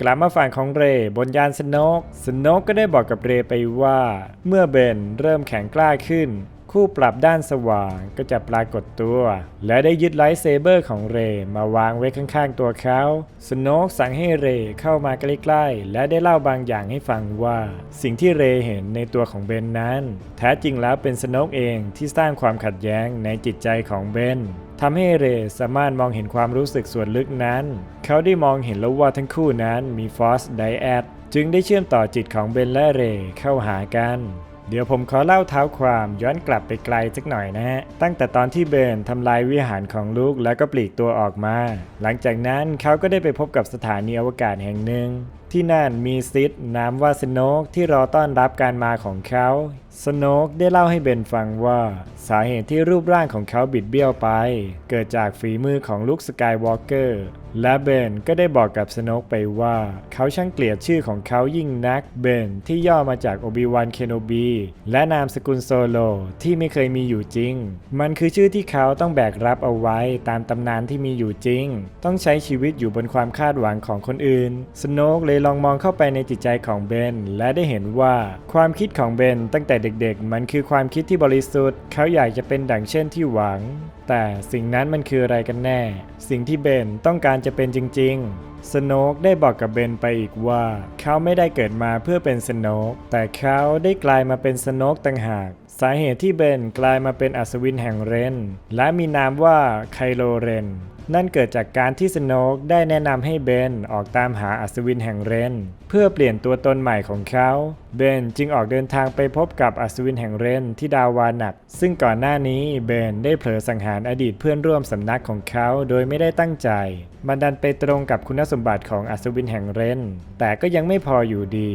กลับมาฝั่งของเรย์บนยานสโนกสโนกก็ได้บอกกับเรย์ไปว่า เมื่อเบนเริ่มแข็งกล้าขึ้น คู่ปรับด้านสว่างก็จะปรากฏตัว และได้ยึดไลท์เซเบอร์ของเรย์มาวางไว้ข้างๆตัวเขาสโนกสั่งให้เรย์เข้ามาใกล้ๆ และได้เล่าบางอย่างให้ฟังว่า สิ่งที่เรย์เห็นในตัวของเบนนั้น แท้จริงแล้วเป็นสโนกเองที่สร้างความขัดแย้งในจิตใจของเบนทำให้เรสามารถมองเห็นความรู้สึกส่วนลึกนั้น เขาได้มองเห็นแล้วว่าทั้งคู่นั้นมีฟอสไดแอดจึงได้เชื่อมต่อจิตของเบนและเรเข้าหากัน เดี๋ยวผมขอเล่าเท้าความย้อนกลับไปไกลสักหน่อยนะฮะ ตั้งแต่ตอนที่เบนทำลายวิหารของลูกแล้วก็ปลีกตัวออกมา หลังจากนั้นเขาก็ได้ไปพบกับสถานีอวกาศแห่งหนึ่ง ที่นั่นมีซิดนามว่าสโนกที่รอต้อนรับการมาของเขา สโนกได้เล่าให้เบนฟังว่า สาเหตุที่รูปร่างของเขาบิดเบี้ยวไป เกิดจากฝีมือของลุคสกายวอล์กเกอร์และเบนก็ได้บอกกับสโนกไปว่า เขาช่างเกลียดชื่อของเขายิ่งนักเบนที่ย่อมาจากโอบิวันเคนโนบีและนามสกุลโซโลที่ไม่เคยมีอยู่จริง มันคือชื่อที่เขาต้องแบกรับเอาไว้ตามตำนานที่มีอยู่จริง ต้องใช้ชีวิตอยู่บนความคาดหวังของคนอื่นสโนกเลยลองมองเข้าไปในจิตใจของเบนและได้เห็นว่าความคิดของเบนตั้งแต่เด็กๆ มันคือความคิดที่บริสุทธิ์ เขาอยากจะเป็นดังเช่นที่หวัง แต่สิ่งนั้นมันคืออะไรกันแน่ สิ่งที่เบนต้องการจะเป็นจริง ๆ สโนกได้บอกกับเบนไปอีกว่า เขาไม่ได้เกิดมาเพื่อเป็นสโนกแต่เขาได้กลายมาเป็นสโนกต่างหาก สาเหตุที่เบนกลายมาเป็นอัศวินแห่งเรน และมีนามว่าไคโลเรนนั่นเกิดจากการที่สโนกได้แนะนำให้เบนออกตามหาอัศวินแห่งเรน เพื่อเปลี่ยนตัวตนใหม่ของเขาเบนจึงออกเดินทางไปพบกับอัศวินแห่งเรนที่ดาววานัก ซึ่งก่อนหน้านี้เบนได้เผลอสังหารอดีตเพื่อนร่วมสำนักของเขาโดยไม่ได้ตั้งใจ มันดันไปตรงกับคุณสมบัติของอัศวินแห่งเรนแต่ก็ยังไม่พออยู่ดี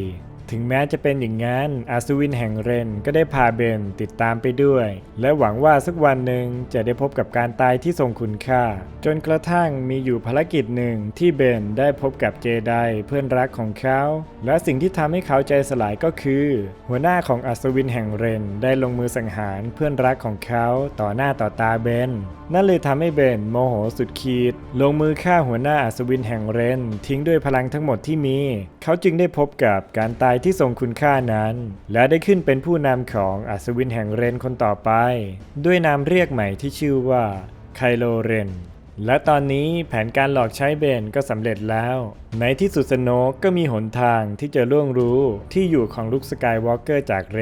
ถึงแม้จะเป็นอย่างนั้นอาสวินแห่งเรนก็ได้พาเบนติดตามไปด้วย และหวังว่าสักวันหนึ่งจะได้พบกับการตายที่ทรงคุณค่า จนกระทั่งมีอยู่ภารกิจหนึ่งที่เบนได้พบกับเจไดเพื่อนรักของเขา และสิ่งที่ทำให้เขาใจสลายก็คือ หัวหน้าของอัศวินแห่งเรนได้ลงมือสังหารเพื่อนรักของเขาต่อหน้าต่อตาเบนนั่นเลยทำให้เบนโมโหสุดขีด ลงมือฆ่าหัวหน้าอัศวินแห่งเรนทิ้งด้วยพลังทั้งหมดที่มี เขาจึงได้พบกับการตายที่ทรงคุณค่านั้น และได้ขึ้นเป็นผู้นำของอัศวินแห่งเรนคนต่อไป ด้วยนามเรียกใหม่ที่ชื่อว่าไคโลเรนและตอนนี้แผนการหลอกใช้เบนก็สำเร็จแล้ว ในที่สุดสโนกก็มีหนทางที่จะล่วงรู้ที่อยู่ของลุคสกายวอล์กเกอร์จากเร